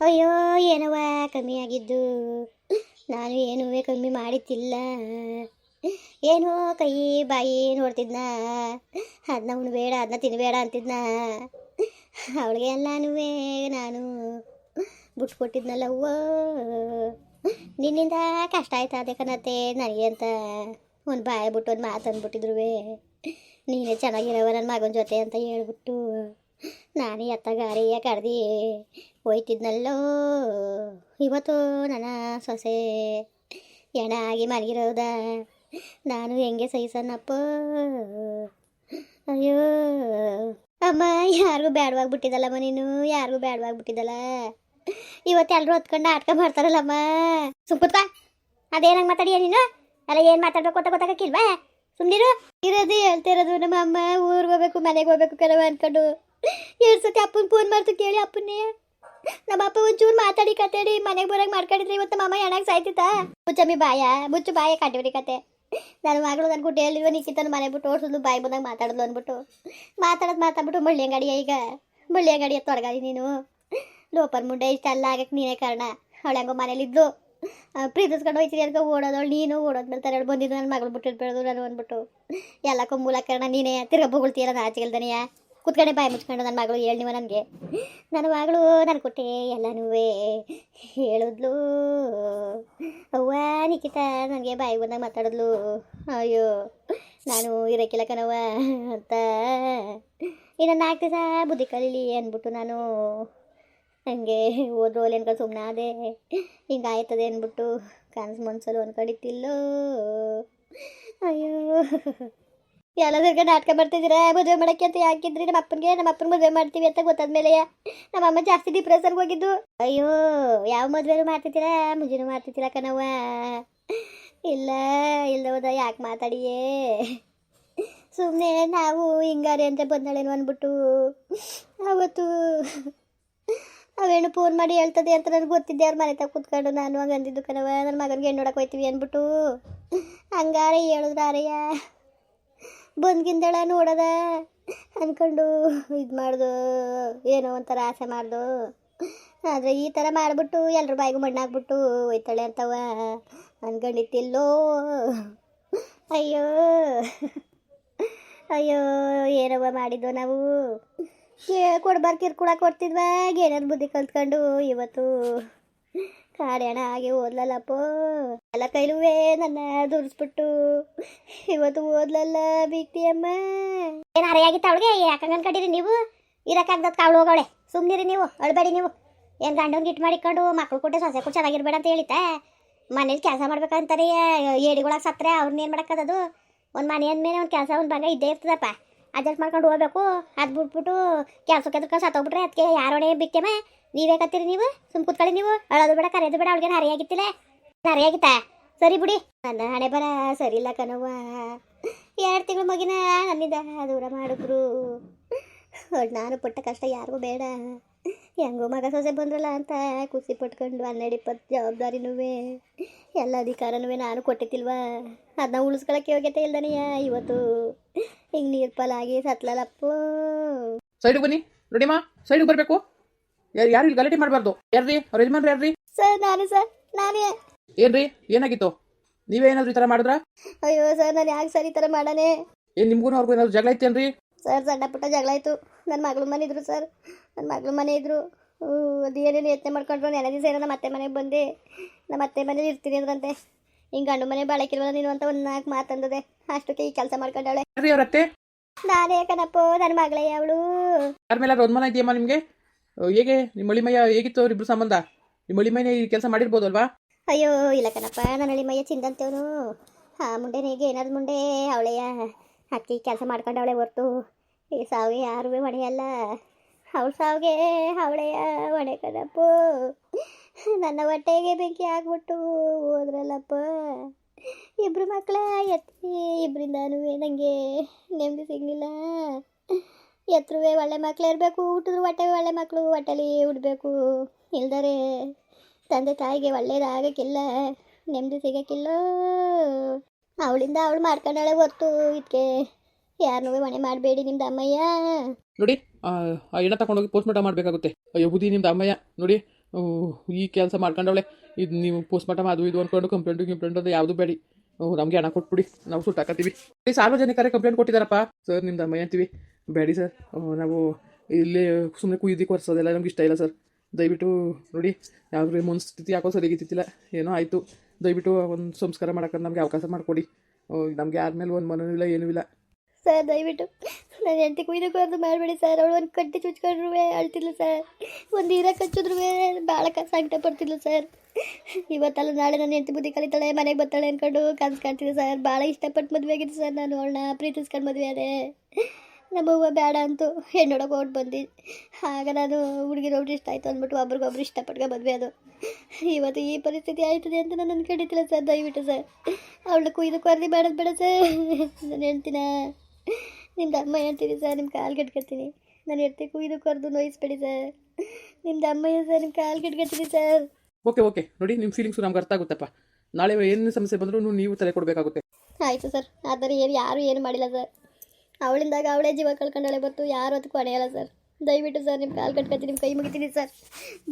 ಅಯ್ಯೋ ಏನವ ಕಮ್ಮಿ ಆಗಿದ್ದು ನಾನು ಏನೂ ಕಮ್ಮಿ ಮಾಡಿದ್ದಿಲ್ಲ. ಏನೋ ಕೈ, ಬಾಯಿ ನೋಡ್ತಿದ್ನ? ಅದನ್ನ ಉಣ್ಬೇಡ ಅದನ್ನ ತಿನ್ಬೇಡ ಅಂತಿದ್ನ? ಅವಳಿಗೆ ಎಲ್ಲನೂ ನಾನು ಬಿಟ್ಕೊಟ್ಟಿದ್ನಲ್ಲ ಅವ್ವ ನಿನ್ನಿಂದ ಕಷ್ಟ ಆಯ್ತಾ ಅದೇ ಕಣತ್ತೆ, ನನಗೆ ಅಂತ ಒಂದು ಬಾಯಿ ಬಿಟ್ಟು ಒಂದು ಮಾತು ನೀನೇ ಚೆನ್ನಾಗಿರವ ನನ್ನ ಮಗನ ಜೊತೆ ಅಂತ ಹೇಳ್ಬಿಟ್ಟು ನಾನೇ ಎತ್ತ ಗಾರಿಯ ಕಡ್ದು ಹೋಯ್ತಿದ್ನಲ್ಲೋ. ಇವತ್ತು ನನ್ನ ಸೊಸೆ ಎಣ ಆಗಿ ಮಲಗಿರೋದ. ನಾನು ಹೆಂಗೆ ಸಹಿಸನಪ್ಪ ಅಯ್ಯೋ. ಅಮ್ಮ, ಯಾರಿಗೂ ಬ್ಯಾಡವಾಗ್ಬಿಟ್ಟಿದ್ದಲ್ಲಮ್ಮ ನೀನು? ಯಾರಿಗೂ ಬ್ಯಾಡವಾಗ್ಬಿಟ್ಟಿದ್ದಲ್ಲ ಇವತ್ತು ಎಲ್ಲರೂ ಹೊತ್ಕೊಂಡು ಆಟಕ ಮಾಡ್ತಾರಲ್ಲಮ್ಮ. ಸುಮ್ಕುತ್ಕ ಅದೇನಂಗೆ ಮಾತಾಡಿಯ ನೀನು? ಅಲ್ಲ, ಏನು ಮಾತಾಡ್ಬೇಕು ಅಂತ ಗೊತ್ತಾಗಕ್ಕಿಲ್ವಾ? ಸುಮ್ಮನಿರು ಇರೋದು ಹೇಳ್ತಿರೋದು ನಮ್ಮ ಅಮ್ಮ ಊರಿಗೆ ಹೋಗ್ಬೇಕು, ಮನೆಗೆ ಹೋಗ್ಬೇಕು ಕೆಲವು ಅನ್ಕೊಂಡು. ಎರಡು ಸತಿ ಅಪ್ಪನ ಫೋನ್ ಮಾಡ್ತು ಕೇಳಿ ಅಪ್ಪನ್ನೇ. ನಮ್ಮ ಅಪ್ಪ ಒಂಚೂರು ಮಾತಾಡಿ ಕತಾಡಿ, ಮನೆಗೆ ಬರಕ್ ಮಾಡ್ಕೊಂಡಿದ್ರೆ ಇವತ್ತು ಮಾಮ ಎಣಾಗ ಸಾಯ್ತಿತ್ತ? ಮುಚ್ಚಮ್ಮಿ ಬಾಯ, ಮುಚ್ಚು ಬಾಯ ಕಾಟಿವ್ರಿ ಕತೆ. ನನ್ನ ಮಗಳು ನನ್ನ ಗುಡ್ಡೆ ಹೇಳಿಲ್ವ ನಿಕ್ಕಿತನ ಮನೆ ಬಿಟ್ಟು ಓಡಿಸಿದ್ಲು, ಬಾಯಿ ಬಂದಾಗ ಮಾತಾಡಿದ್ಲು ಅಂದ್ಬಿಟ್ಟು. ಮಾತಾಡೋದು ಮಾತಾಡ್ಬಿಟ್ಟು ಮಳ್ಳಿ ಅಂಗಡಿಯ ಈಗ? ಮಳ್ಳಿ ಅಂಗಡಿಯ ತೊಡಗಾದಿ ನೀನು? ಲೋಪರ್ ಮುಂಡೆ ಇಷ್ಟ ಅಲ್ಲ ಆಗಕ್ಕೆ ನೀನೇ ಕಾರಣ. ಅವಳು ಹೆಂಗೋ ಮನೇಲಿದ್ದು ಪ್ರೀತಿಸ್ಕೊಂಡು ಹೋಯ್ತೀನಿ ಅನ್ಕೊ ಓಡೋದವಳು ನೀನು? ಓಡೋದ್ಮೇಲೆ ತರ ಬಂದಿದ್ದು ನನ್ನ ಮಗಳು ಬಿಟ್ಟಿರ್ಬೇಡ್ದು ನಾನು ಅಂದ್ಬಿಟ್ಟು. ಎಲ್ಲಕ್ಕೂ ಮೂಲ ಕಾರಣ ನೀನೇ, ತಿರ್ಗ ಬೊಗಳ್ತೀಯಲ್ಲ ನಾಚಿಗೆಲ್ದನೆಯ ಕುತ್ಕೊಂಡೆ ಬಾಯಿ ಮುಚ್ಕೊಂಡು ನನ್ನ ಮಗಳು ಹೇಳಿ ನೀವು ನನಗೆ ನನ್ನ ಮಗಳು ನಾನು ಕೊಟ್ಟೆ ಎಲ್ಲನೂ ಹೇಳಿದ್ಲು. ಅವ್ವ ನಿಖಿತ ನನಗೆ ಬಾಯಿ ಬಂದಾಗ ಮಾತಾಡಿದ್ಲು. ಅಯ್ಯೋ, ನಾನು ಇರೋಕ್ಕಿಲ್ಲ ಕಣವ್ವ ಅಂತ. ಇನ್ನು ನಾಲ್ಕು ದಿವಸ ಬುದ್ಧಿ ಕಲೀಲಿ ಅಂದ್ಬಿಟ್ಟು ನಾನು ಹಂಗೆ ಹೋದ್ರು. ಅಲ್ಲಿ ಅನ್ಕೊಂಡು ಸುಮ್ಮನೆ ಅದೇ ಹಿಂಗಾಯ್ತದೆ ಅಂದ್ಬಿಟ್ಟು ಕನಸು ಮನ್ಸಲು ಅನ್ಕೊಂಡಿತ್ತಿಲ್ಲೋ ಅಯ್ಯೋ. ಎಲ್ಲ ತಿರ್ಗ ನಾಟಕ ಮಾಡ್ತಿದ್ದೀರಾ? ಮದುವೆ ಮಾಡಕ್ಕೆ ಅಂತ ಯಾಕಿದ್ರಿ? ನಮ್ಮ ಅಪ್ಪನಿಗೆ, ನಮ್ಮ ಅಪ್ಪನ ಮದುವೆ ಮಾಡ್ತೀವಿ ಅಂತ ಗೊತ್ತಾದ್ಮೇಲೆ ನಮ್ಮ ಅಮ್ಮ ಜಾಸ್ತಿ ಡಿಪ್ರೆಷನ್ಗೆ ಹೋಗಿದ್ದು. ಅಯ್ಯೋ, ಯಾವ ಮದುವೆನೂ ಮಾಡ್ತಿದ್ದೀರಾ? ಮುಂಜಾನು ಮಾಡ್ತಿದ್ದೀರಾ ಕಣವ್ವ? ಇಲ್ಲ ಇಲ್ಲ ಹೋದ ಯಾಕೆ ಮಾತಾಡಿಯೇ? ಸುಮ್ಮನೆ ನಾವು ಹಿಂಗಾರೆ ಅಂತ ಬಂದಾಳೇನು ಅಂದ್ಬಿಟ್ಟು. ಅವತ್ತು ಅವೇನು ಫೋನ್ ಮಾಡಿ ಹೇಳ್ತದೆ ಅಂತ ನನಗೆ ಗೊತ್ತಿದ್ದೆ. ಅವ್ರ ಮನೆ ತಗ ಕೂತ್ಕೊಂಡು ನಾನು ಹಂಗೆ ಅಂದಿದ್ದು ಕಣವ ನನ್ನ ಮಗನಿಗೆ ಹೆಣ್ಣು ನೋಡಕ್ಕೆ ಹೋಯ್ತೀವಿ ಅಂದ್ಬಿಟ್ಟು. ಹಂಗಾರೆ ಹೇಳಿದ್ರಾರಯ್ಯ? ಬಂದ್ಗಿಂದಳ ನೋಡದ ಅನ್ಕೊಂಡು ಇದು ಮಾಡ್ದು, ಏನೋ ಒಂಥರ ಆಸೆ ಮಾಡ್ದು. ಆದರೆ ಈ ಥರ ಮಾಡಿಬಿಟ್ಟು ಎಲ್ರ ಬಾಯಿಗೂ ಮಣ್ಣಾಗ್ಬಿಟ್ಟು ಹೋಯ್ತಾಳೆ ಅಂತವ. ಅನ್ಕೊಂಡಿತ್ತಿಲ್ಲೋ ಅಯ್ಯೋ. ಅಯ್ಯೋ, ಏನವ್ವ ಮಾಡಿದ್ದು ನಾವು? ಕೊಡ್ಬಾರ್ದು ಕಿರ್ಕೊಳ ಕೊಡ್ತಿದ್ವ. ಏನಾದ್ರು ಬುದ್ಧಿ ಕಲ್ತ್ಕೊಂಡು ಇವತ್ತು ಕಾಡ್ಯಾಣ ಆಗಿ ಓದ್ಲಲ್ಲಪ್ಪ. ಎಲ್ಲ ಕೈಲುವೆ ನನ್ನ ದುರ್ಸ್ಬಿಟ್ಟು ಇವತ್ತು ಓದ್ಲಲ್ಲ ಬಿಕ್ತಿ ಅಮ್ಮ ಏನು ಅರೆಯಾಗಿತ್ತು ಅವಳಿಗೆ? ಯಾಕಂಗನ್ ಕಟ್ಟಿರಿ ನೀವು? ಇರಕ್ಕಾಗ್ದದ ಕಾವಳು ಹೋಗವಳೆ. ಸುಮ್ನಿರಿ ನೀವು, ಅಳ್ಬೇಡಿ ನೀವು. ಏನು ಗಂಡನ್ ಗಿಟ್ ಮಾಡಿಕೊಂಡು ಮಕ್ಳು ಕೊಟ್ಟೆ ಸೊಸೆ ಕೊಟ್ಟು ಚೆನ್ನಾಗಿರ್ಬೇಡ ಅಂತ ಹೇಳಿತಾ ಮನೇಲಿ ಕೆಲಸ ಮಾಡ್ಬೇಕಂತಾರೆ, ಏಡಿಗಳಾಗ ಸತ್ರೆ ಅವ್ರನ್ನ ಏನು ಮಾಡೋಕ್ಕದದು ಒಂದು ಮನೆ ಅಂದಮೇಲೆ ಒಂದು ಕೆಲಸ, ಒಂದು ಭಾಗ ಇದ್ದೇ ಇರ್ತದಪ್ಪ. ಅಡ್ಜಸ್ಟ್ ಮಾಡ್ಕೊಂಡು ಹೋಗ್ಬೇಕು ಅದ್ ಬಿಟ್ಬಿಟ್ಟು ಕೆಲಸಕ್ಕೆ ಅದಕ್ಕೆ ಸತ್ತೋಗ್ಬಿಟ್ರೆ ಅದಕ್ಕೆ ಯಾರೋಡೆ ಬಿಕ್ಕೆಮ ನೀವೇ ಕತ್ತೀರಿ ನೀವು? ಸುಮ್ ಕೂತ್ಕೊಳ್ಳಿ ನೀವು. ಅಳೋದು ಬೇಡ, ಕರೆಯೋದು ಬೇಡ ಅವಳಿಗೆ ಹರಿಯಾಗಿತ್ತಿಲ್ಲ. ಹರಿಯಾಗಿತ್ತಾ? ಸರಿ ಬಿಡಿ. ನನ್ನ ಹಣೆ ಬರ ಸರಿ ಇಲ್ಲ ಕಣವ್ವ. ಎರಡು ತಿಂಗಳು ಮಗಿನ ನನ್ನಿಂದ ದೂರ ಮಾಡಿದ್ರು. ನಾನು ಪಟ್ಟ ಕಷ್ಟ ಯಾರಿಗೂ ಬೇಡ. ಹೆಂಗೋ ಮಗ ಸೊಸೆ ಬಂದ್ರಲ್ಲ ಅಂತ ಖುಷಿ ಪಟ್ಕೊಂಡು ಹನ್ನೆರಡು ಇಪ್ಪತ್ತು ಜವಾಬ್ದಾರಿನೂ ಎಲ್ಲ ಅಧಿಕಾರನೂ ನಾನು ಕೊಟ್ಟಿತಿಲ್ವಾ ಅದನ್ನ ಉಳಿಸ್ಕೊಳಕ್ಕೆ ಯೋಗ್ಯತೆ ಇಲ್ದನೆಯ ಇವತ್ತು? ಹಿಂಗೆ ನೀರ್ಪಲಾಗಿ ಸತ್ಲಲ್ಲಪ್ಪು ಸೈಡಿಗೆ ಬನ್ನಿ. ರೆಡಿಮಾ ಸೈಡಿಗೆ ಬರಬೇಕು. ಯಾರು ಇಲ್ಲಿ ಗಲಾಟೆ ಮಾಡಬಾರ್ದು? ಯಾರ್ರಿ? ಅವ್ರ ಯಜಮಾನ್ರಿ ಯಾರ್ರಿ? ಸರ್ ನಾನು ಸರ್ ನಾನೇ. ಏನ್ರಿ? ಏನಾಗಿತ್ತು? ನೀವೇ ಏನಾದ್ರು ಈ ತರ ಮಾಡಿದ್ರ? ಅಯ್ಯೋ ಸರ್ ನಾನು ಯಾಕೆ ಸರ್ ಈ ತರ ಮಾಡಾನೆ ಏನ್ ನಿಮ್ಗೂ ಅವ್ರಿಗೂ ಏನಾದ್ರು ಜಗಳ ಐತೇನ್ರಿ ಸರ್ ಸಣ್ಣ ಪುಟ್ಟ ಜಗಳ ಆಯ್ತು. ನನ್ನ ಮಗಳ ಮನೆ ಇದ್ರು ಸರ್. ನನ್ನ ಮಗಳ ಮನೆ ಇದ್ರು. ಅದು ಏನೇನು ಯತ್ನೆ ಮಾಡ್ಕೊಂಡ್ರು. ನೆನೆ ದಿವಸ ಏನೋ ನಮ್ಮ ಅತ್ತೆ ಮನೆಗೆ ಬಂದೆ. ನಮ್ಮ ಅತ್ತೆ ಮನೇಲಿ ಇರ್ತೀನಿ ಅಂದ್ರಂತೆ. ಹಿಂಗೆ ಗಂಡು ಮನೆ ಬಾಳಕಿಲ್ವಲ್ಲ ನೀನು ಅಂತ ಒಂದ್ ನಾಲ್ಕು ಮಾತಂದದೆ ಅಷ್ಟಕ್ಕೆ ಈ ಕೆಲಸ ಮಾಡ್ಕೊಂಡವಳೆ. ಯಾರ್ರಿ ಅವ್ರ ಅತ್ತೆ? ನಾನೇ ಕಣಪ್ಪ ನನ್ನ ಮಗಳೇ ಅವಳು. ಯಾರ ಮೇಲೆ ಮನೆ ಇದೆಯಮ್ಮ ನಿಮಗೆ? ಹೇಗೆ? ನಿಮ್ಮ ಅಳಿಮಯ್ಯ ಹೇಗಿತ್ತು? ಅವರಿಬ್ರು ಸಂಬಂಧ? ನಿಮ್ಮ ಮಳಿಮಯ್ಯ ಈ ಕೆಲಸ ಮಾಡಿರ್ಬೋದು ಅಲ್ವಾ ಅಯ್ಯೋ, ಇಲ್ಲ ಕಣಪ್ಪ. ನನ್ನ ಅಳಿಮಯ್ಯ ಮಯ್ಯ ಚಿಂದಂತೇವನು. ಆ ಮುಂಡೆನಿಗೆ ಏನಾದ್ರು ಮುಂಡೆ ಅವಳೆಯ ಅಕ್ಕಿ ಕೆಲಸ ಮಾಡ್ಕೊಂಡವಳೆ ಹೊರ್ತು ಈ ಸಾವಿಗೆ ಯಾರೂ ಹೊಣೆಯಲ್ಲ. ಅವಳ ಸಾವಿಗೆ ಅವಳೆಯ ಹೊಣೆ ಕಣಪ್ಪ. ನನ್ನ ಹೊಟ್ಟೆಗೆ ಬೆಂಕಿ ಆಗ್ಬಿಟ್ಟು ಹೋದ್ರಲ್ಲಪ್ಪ. ಇಬ್ರು ಮಕ್ಕಳ ಎತ್ತಿ ಇಬ್ಬರಿಂದನೂ ನನಗೆ ನೆಮ್ಮದಿ ಸಿಗಲಿಲ್ಲ. ಎತ್ತರುವೆ ಒಳ್ಳೆ ಮಕ್ಳು ಇರಬೇಕು, ಹುಟ್ಟಿದ್ರು ಹೊಟ್ಟೆ ಒಳ್ಳೆ ಮಕ್ಕಳು ಹೊಟ್ಟೆಲಿ ಉಡಬೇಕು. ಇಲ್ದರೆ ತಂದೆ ತಾಯಿಗೆ ಒಳ್ಳೇದಾಗಕ್ಕಿಲ್ಲ, ನೆಮ್ಮದಿ ಸಿಗಕ್ಕಿಲ್ಲ. ಅವಳಿಂದ ಅವಳು ಮಾಡ್ಕೊಂಡಾಳೆ ಹೊರ್ತು ಇದಕ್ಕೆ ಯಾರನ್ನೂ ಹೊಣೆ ಮಾಡಬೇಡಿ ನಿಮ್ದು ಅಮ್ಮಯ್ಯ. ನೋಡಿ, ಆ ತಗೊಂಡೋಗಿ ಪೋಸ್ಟ್ಮಾರ್ಟಮ್ ಮಾಡಬೇಕಾಗುತ್ತೆ. ಅಯ್ಯೋ, ಬುದ್ಧಿ ನಿಮ್ದು ಅಮ್ಮಯ್ಯ. ನೋಡಿ ಈ ಕೆಲಸ ಮಾಡ್ಕೊಂಡವಳೆ. ಇದು ನೀವು ಪೋಸ್ಟ್ ಮಾರ್ಟಮ್ ಅದು ಇದು ಅಂದ್ಕೊಂಡು ಕಂಪ್ಲೇಂಟು ಕಂಪ್ಲೇಂಟ್ ಅದು ಯಾವುದು ಬೇಡಿ. ನಮಗೆ ಹಣ ಕೊಟ್ಬಿಡಿ. ನಾವು ಸುಟ್ಟಾಕತ್ತೀವಿ. ಸಾರ್ವಜನಿಕರೇ ಕಂಪ್ಲೇಂಟ್ ಕೊಟ್ಟಿದ್ದಾರಪ್ಪ. ಸರ್, ನಿಮ್ದು ಅಮ್ಮಯ್ಯ ಅಂತೀವಿ. ಬೇಡಿ ಸರ್. ನಾವು ಇಲ್ಲಿ ಸುಮ್ಮನೆ ಕುಯ್ದಿಕ್ಕೆ ಒರೆಸೋದೆಲ್ಲ ನಮ್ಗೆ ಇಷ್ಟ ಇಲ್ಲ ಸರ್. ದಯವಿಟ್ಟು ನೋಡಿ ಯಾವ ಮನಸ್ಥಿತಿ ಯಾಕೋ ಸರಿಗಿತ್ತಿಲ್ಲ ಏನೋ ಆಯಿತು. ದಯವಿಟ್ಟು ಒಂದು ಸಂಸ್ಕಾರ ಮಾಡೋಕೆ ನಮಗೆ ಅವಕಾಶ ಮಾಡಿಕೊಡಿ. ನಮಗೆ ಮೇಲೆ ಒಂದು ಮನೂ ಇಲ್ಲ, ಏನೂ ಇಲ್ಲ. ಸರ್, ದಯವಿಟ್ಟು ನಾನು ಹೆಂಡತಿ ಕುಯ್ದಕ್ಕೂ ಅದು ಮಾಡಬೇಡಿ ಸರ್. ಅವಳು ಒಂದು ಕಟ್ಟಿ ಚುಚ್ಕೊಂಡ್ರು ಅಳ್ತಿಲ್ಲ ಸರ್. ಒಂದು ಹೀರ ಕಚ್ಚಿದ್ರು ಭಾಳ ಸಂಕಟ ಪಡ್ತಿದ್ಲು ಸರ್. ಇವತ್ತಲ್ಲ ನಾಳೆ ನನ್ನ ಹೆಂಡತಿ ಬುದ್ಧಿ ಕಲಿತಾಳೆ, ಮನೆಗೆ ಬರ್ತಾಳೆ ಅಂದ್ಕೊಂಡು ಕನ್ಸು ಕಾಣ್ತಿದ್ದೆ ಸರ್. ಭಾಳ ಇಷ್ಟಪಟ್ಟು ಮದುವೆ ಆಗಿದ್ದು ಸರ್ ನಾನು ಅವಳನ್ನ ಪ್ರೀತಿಸ್ಕೊಂಡು ಮದುವೆ ಅದೇ ನಮ್ಮವ್ವ ಬೇಡ ಅಂತು ಹೆಣ್ಣೊಳಗೆ ಓಟ್ ಬಂದು. ಆಗ ನಾನು ಹುಡುಗಿ ನೋಡಿ ಇಷ್ಟ ಆಯಿತು ಅಂದ್ಬಿಟ್ಟು ಒಬ್ರಿಗೊಬ್ರು ಇಷ್ಟಪಟ್ಕೊ ಮದುವೆ ಅದು. ಇವತ್ತು ಈ ಪರಿಸ್ಥಿತಿ ಆಯ್ತದೆ ಅಂತ ನಾನು ಅನ್ಕೊಂಡಿದ್ದಿಲ್ಲ ಸರ್ ದಯವಿಟ್ಟು ಸರ್. ಅವಳು ಕುಯ್ದು ಕೊರ್ದಿ ಮಾಡೋದು ಬೇಡ ಸರ್. ನಾನು ಹೇಳ್ತೀನ? ನಿಮ್ದು ಅಮ್ಮ ಹೇಳ್ತೀನಿ ಸರ್ ನಿಮ್ಮ ಕಾಲು ಕಟ್ಕೊತೀನಿ ನಾನು ಹೇಳ್ತೀನಿ ಕುಯ್ದು ಕರೆದು ನೋಯಿಸ್ಬೇಡಿ ಸರ್. ನಿಮ್ದು ಅಮ್ಮಯ್ಯ ಸರ್ ನಿಮ್ಮ ಕಾಲು ಕಟ್ಕೊತೀನಿ ಸರ್. Okay okay. ನೋಡಿ ನಿಮ್ಮ ಫೀಲಿಂಗ್ಸು ನಮ್ಗೆ ಅರ್ಥ ಆಗುತ್ತಪ್ಪ. ನಾಳೆ ಏನು ಸಮಸ್ಯೆ ಬಂದರೂ ನೀವು ತಲೆ ಕೊಡಬೇಕಾಗುತ್ತೆ. ಆಯಿತು ಸರ್. ಆದರೆ ಏನು ಯಾರು ಏನು ಮಾಡಿಲ್ಲ ಸರ್. ಅವಳಿಂದಾಗ ಅವಳೇ ಜೀವ ಕಳ್ಕೊಂಡಳೆ ಬತ್ತು ಯಾರು ಅದಕ್ಕೂ ಹೊಡೆಯಲ್ಲ ಸರ್. ದಯವಿಟ್ಟು ಸರ್ ನಿಮ್ಮ ಕಾಲು ಕಟ್ಕೊತೀನಿ ನಿಮ್ಮ ಕೈ ಮುಗಿತೀನಿ ಸರ್.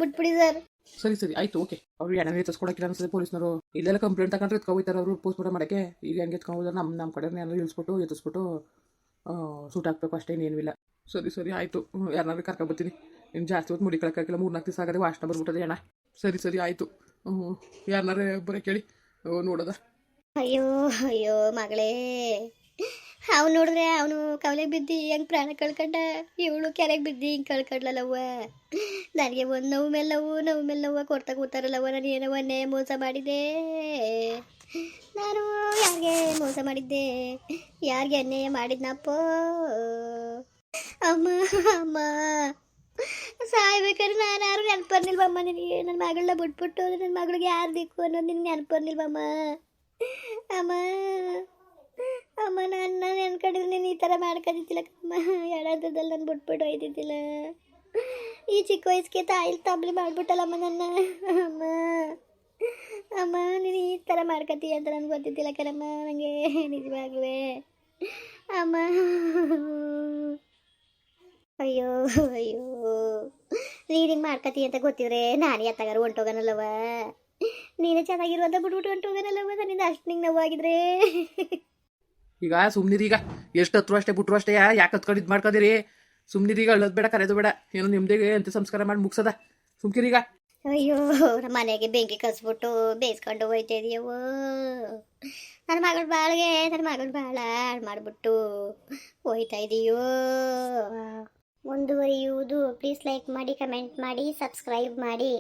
ಬಿಟ್ಬಿಡಿ ಸರ್. ಸರಿ ಸರಿ ಆಯ್ತು ಓಕೆ. ಅವ್ರು ಏನಾದ್ರು ತಸ್ಕೊಡಕ್ಕಿಲ್ಲ ಅನ್ಸುತ್ತೆ ಪೊಲೀಸ್ನವರು. ಇಲ್ಲೆಲ್ಲ ಕಂಪ್ಲೇಂಟ್ ತಗೊಂಡ್ರೆ ಎತ್ಕೊಬೋಯ್ತಾರೆ ಅವರು ಪೋಸ್ಟ್ ಮಾಡಕ್ಕೆ. ಈಗ ಹೆಂಗೆ ಎತ್ಕೊಂಡು ನಮ್ಮ ನಮ್ಮ ಕಡೆ ಏನಾದ್ರು ಇಳಿಸ್ಬಿಟ್ಟು ಎತ್ತಿಸ್ಬಿಟ್ಟು ಸೂಟ್ ಹಾಕ್ಬೇಕು ಅಷ್ಟೇ ಏನಿಲ್ಲ ಸರಿ ಸರಿ ಆಯಿತು. ಯಾರನಾರು ಕರ್ಕೊಂಡು ಬರ್ತೀನಿ ಇನ್ನು ಜಾಸ್ತಿ ಹೊತ್ತು ಮುಡಿಕೊಳಕ್ಕಾಗಿಲ್ಲ ಮೂರು ನಾಲ್ಕು ದಿವಸ ಆಗದೆ ವಾಸನ ಬರ್ಬಿಟ್ಟದೆ ಅಣ್ಣ. ಸರಿ ಸರಿ ಆಯಿತು. ಯಾರನ್ನಾರೇ ಬರೋ ಕೇಳಿ ಹ್ಞೂ, ನೋಡೋದ? ಅಯ್ಯೋ ಅಯ್ಯೋ ಮಗಳೇ. ಅವ್ನು ನೋಡಿದ್ರೆ ಅವನು ಕವಲೆಗೆ ಬಿದ್ದು ಹೆಂಗೆ ಪ್ರಾಣ ಕಳ್ಕೊಂಡ? ಇವಳು ಕೆರೆಗೆ ಬಿದ್ದು ಹಿಂಗೆ ಕಳ್ಕೊಂಡ್ಲಲ್ಲವ್ವ ನನಗೆ ಒಂದು ನೋವು ಮೇಲೆ ನೋವು ನೋವು ಮೇಲೆ ಕೂತಾರಲ್ಲವ್ವ, ನಾನು ಏನೋ ಒಂದೇ ಮೋಸ ಮಾಡಿದ್ದೆ. ನಾನು ಯಾರಿಗೆ ಮೋಸ ಮಾಡಿದ್ದೆ? ಯಾರಿಗೆ ಅನ್ಯಾಯ ಮಾಡಿದ್ನಪ್ಪ? ಅಮ್ಮ ಅಮ್ಮ. ಸಾಯ್ಬೇಕಾದ್ರೆ ನಾನು ಯಾರು ನೆನಪು ಅಮ್ಮ ನಿನಗೆ ನನ್ನ ಮಗಳನ್ನ ಬಿಟ್ಬಿಟ್ಟು ನನ್ನ ಮಗಳಿಗೆ ಯಾರು ಬೇಕು ಅನ್ನೋದು ನಿನ್ಗೆ ನೆನಪು ಅಮ್ಮ ಅಮ್ಮ. ಅಮ್ಮ, ನಾನು ನಾನು ಅನ್ಕೊಂಡಿದ್ರೆ ನೀನು ಈ ಥರ ಮಾಡ್ಕೊಂಡಿದ್ದಿಲ್ಲ ಕಮ್ಮ ಎಡದಲ್ಲಿ ನಾನು ಬಿಟ್ಬಿಟ್ಟು ಒಯ್ದಿದ್ದಿಲ್ಲ ಈ ಚಿಕ್ಕ ವಯಸ್ಸಿಗೆ ತಾಯಿಲ್ ತಬ್ಲಿ ಮಾಡ್ಬಿಟ್ಟಲ್ಲಮ್ಮ ನನ್ನ. ಅಮ್ಮ ಅಮ್ಮ, ನೀನು ಈ ಥರ ಮಾಡ್ಕೊತೀಯ ಅಂತ ನನಗೆ ಗೊತ್ತಿದ್ದಿಲ್ಲ ಕರಮ್ಮ ನನಗೆ ನಿಜವಾಗ್ಲೂ. ಅಮ್ಮ. ಅಯ್ಯೋ ಅಯ್ಯೋ. ರೀಡಿಂಗ್ ಮಾಡ್ಕತಿ ಅಂತ ಗೊತ್ತಿದ್ರೆ ನಾನು ಎತ್ತಾಗಾರು ಹೊಂಟೋಗನಲ್ಲವ ನೀನೇ ಚೆನ್ನಾಗಿರುವಂತ ಬಿಟ್ಬಿಟ್ಟು ಹೊಂಟೋಗನಲ್ಲವ ನನ್ನಿಂದ ಅಷ್ಟು ನಿಂಗೆ ನೋವಾಗಿದ್ರೆ. ಈಗ ಸುಮ್ನಿರಿ ಈಗ. ಎಷ್ಟು ಹತ್ರ ಅಷ್ಟೇ, ಬಿಟ್ರು ಅಷ್ಟೇ ಯಾಕೆ ಹತ್ಕೊಂಡು ಇದು ಮಾಡ್ಕೊಂಡಿರಿ ಸುಮ್ನಿರಿ ಈಗ ಬೇಡ ಕರೆಯೋದು ಬೇಡ. ಏನೋ ನಿಮ್ಮದೇ ಅಂತ ಸಂಸ್ಕಾರ ಮಾಡಿ ಮುಗ್ಸದ. ಸುಮ್ಕಿರಿ ಈಗ. ಅಯ್ಯೋ ಮನೆಗೆ ಬೆಂಕಿ ಕಸ್ಬಿಟ್ಟು ಬೇಯಿಸ್ಕೊಂಡು ಹೋಯ್ತಾ ನನ್ನ ಮಗಳ ಬಾಳ್ಗೆ ನನ್ನ ಮಗಳ ಬಾಳ ಹಾಳು ಮಾಡಿಬಿಟ್ಟು ಹೋಯ್ತಾ ಇದೆಯೋ ಮುಂದುವರಿಯುವುದು. ಪ್ಲೀಸ್ ಲೈಕ್ ಮಾಡಿ ಕಮೆಂಟ್ ಮಾಡಿ ಸಬ್ಸ್ಕ್ರೈಬ್ ಮಾಡಿ.